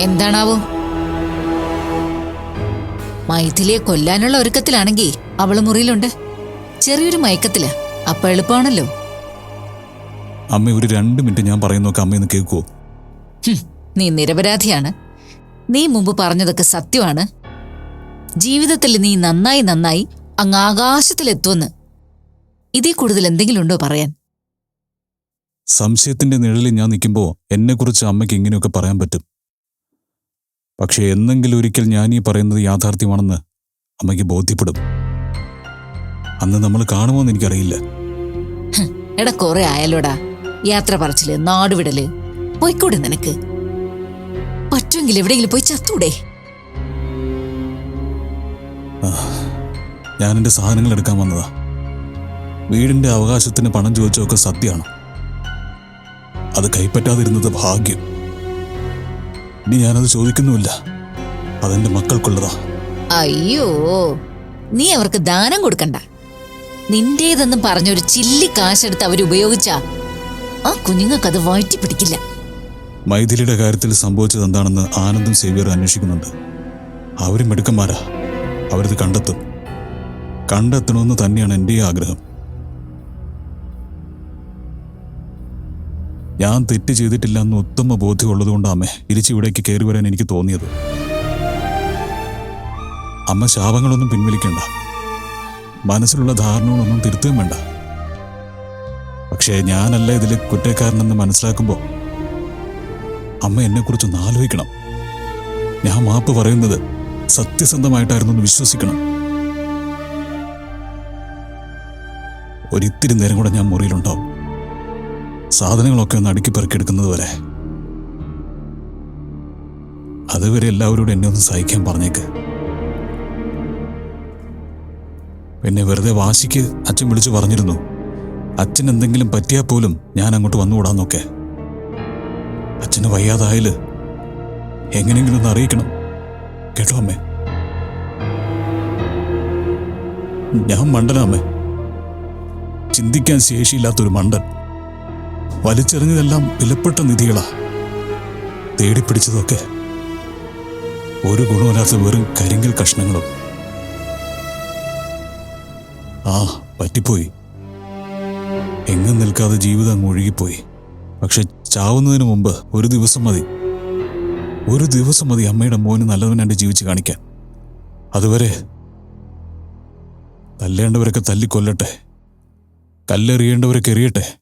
എന്താണാവോ? മൈഥിലിയെ കൊല്ലാനുള്ള ഒരുക്കത്തിലാണെങ്കിൽ അവൾ മുറിയിലുണ്ട്. ചെറിയൊരു മയക്കത്തിൽ. അപ്പൊ എളുപ്പമാണല്ലോ അമ്മ ഒരു രണ്ട് മിനിറ്റ് ഞാൻ പറയുന്നൊക്കെ അമ്മയെന്ന് കേൾക്കുവോ? നീ നിരപരാധിയാണ്. നീ മുമ്പ് പറഞ്ഞതൊക്കെ സത്യമാണ്. ജീവിതത്തിൽ നീ നന്നായി നന്നായി അങ്ങ് ആകാശത്തിലെത്തുമെന്ന് ഇതിൽ കൂടുതൽ എന്തെങ്കിലും ഉണ്ടോ പറയാൻ? സംശയത്തിന്റെ നിഴലിൽ ഞാൻ നിൽക്കുമ്പോൾ എന്നെക്കുറിച്ച് അമ്മയ്ക്ക് ഇങ്ങനെയൊക്കെ പറയാൻ പറ്റും. പക്ഷെ എന്നെങ്കിലും ഒരിക്കൽ ഞാൻ ഈ പറയുന്നത് യാഥാർത്ഥ്യമാണെന്ന് അമ്മയ്ക്ക് ബോധ്യപ്പെടും. അന്ന് നമ്മൾ കാണുമോന്ന് എനിക്കറിയില്ല. എടാ കൊറേ ആയാലോടാ. യാത്ര പറച്ചിൽ നാടുവിടൽ. പോയിക്കൂടെ നിനക്ക്? പറ്റുമെങ്കിൽ എവിടെയെങ്കിലും പോയി ചത്തൂടെ? ഞാൻ എന്റെ സാധനങ്ങൾ എടുക്കാൻ വന്നതാ. വീടിന്റെ അവകാശത്തിന് പണം ചോദിച്ചതൊക്കെ സത്യമാണ്. അത് കൈപ്പറ്റാതിരുന്നത് ഭാഗ്യം. ഇനി ഞാനത് ചോദിക്കുന്നുമില്ല. അതെന്റെ മക്കൾക്കുള്ളതാ. അയ്യോ നീ അവർക്ക് ദാനം കൊടുക്കണ്ട. നിന്റേതെന്നും പറഞ്ഞൊരു ചില്ലി കാശെടുത്ത് അവരുപയോഗിച്ചാ ആ കുഞ്ഞുങ്ങൾക്ക് അത് വയറ്റി പിടിക്കില്ല. മൈഥിലിയുടെ കാര്യത്തിൽ സംഭവിച്ചത് എന്താണെന്ന് ആനന്ദും സേവിയർ അന്വേഷിക്കുന്നുണ്ട്. അവരും മിടുക്കന്മാരാ. അവരിത് കണ്ടെത്തും. കണ്ടെത്തണമെന്ന് തന്നെയാണ് എന്റെയും ആഗ്രഹം. ഞാൻ തെറ്റ് ചെയ്തിട്ടില്ല എന്ന് ഉത്തമ ബോധ്യമുള്ളതുകൊണ്ട് അമ്മ ഇരിച്ചിവിടേക്ക് കയറി വരാൻ എനിക്ക് തോന്നിയത്. അമ്മ ശാപങ്ങളൊന്നും പിൻവലിക്കണ്ട. മനസ്സിലുള്ള ധാരണകളൊന്നും തിരുത്തുകയും വേണ്ട. പക്ഷേ ഞാനല്ല ഇതിൽ കുറ്റക്കാരനെന്ന് മനസ്സിലാക്കുമ്പോൾ അമ്മ എന്നെക്കുറിച്ചൊന്ന് ആലോചിക്കണം. ഞാൻ മാപ്പ് പറയുന്നത് സത്യസന്ധമായിട്ടായിരുന്നു എന്ന് വിശ്വസിക്കണം. ഒരിത്തിരി നേരം കൂടെ ഞാൻ മുറിയിലുണ്ടാവും. സാധനങ്ങളൊക്കെ ഒന്ന് അടുക്കി പെറുക്കിയെടുക്കുന്നത് വരെ. അതുവരെ എല്ലാവരോടും എന്നെ ഒന്ന് സഹിക്കാൻ പറഞ്ഞേക്ക്. പിന്നെ വെറുതെ വാശിക്ക് അച്ഛൻ വിളിച്ചു പറഞ്ഞിരുന്നു. അച്ഛൻ എന്തെങ്കിലും പറ്റിയാൽ പോലും ഞാൻ അങ്ങോട്ട് വന്നുകൂടാന്നൊക്കെ അച്ഛന് വയ്യാതായാൽ എങ്ങനെയെങ്കിലും ഒന്ന് അറിയിക്കണം. കേട്ടോ അമ്മേ. ഞാൻ മണ്ടനാ അമ്മേ. ചിന്തിക്കാൻ ശേഷിയില്ലാത്തൊരു മണ്ടൻ. വലിച്ചെറിഞ്ഞതെല്ലാം വിലപ്പെട്ട നിധികളാ. തേടിപ്പിടിച്ചതൊക്കെ ഒരു ഗുണമില്ലാത്ത വെറും കരിങ്കൽ കഷ്ണങ്ങളും. ആ പറ്റിപ്പോയി. എങ്ങും നിൽക്കാതെ ജീവിതം അങ്ങ് ഒഴുകിപ്പോയി. പക്ഷെ ചാവുന്നതിന് മുമ്പ് ഒരു ദിവസം മതി. ഒരു ദിവസം മതി അമ്മയുടെ മോന് നല്ലവനായിട്ട് ജീവിച്ച് കാണിക്കാൻ. അതുവരെ തല്ലേണ്ടവരൊക്കെ തല്ലിക്കൊല്ലട്ടെ. കല്ലെറിയേണ്ടവരൊക്കെ എറിയട്ടെ.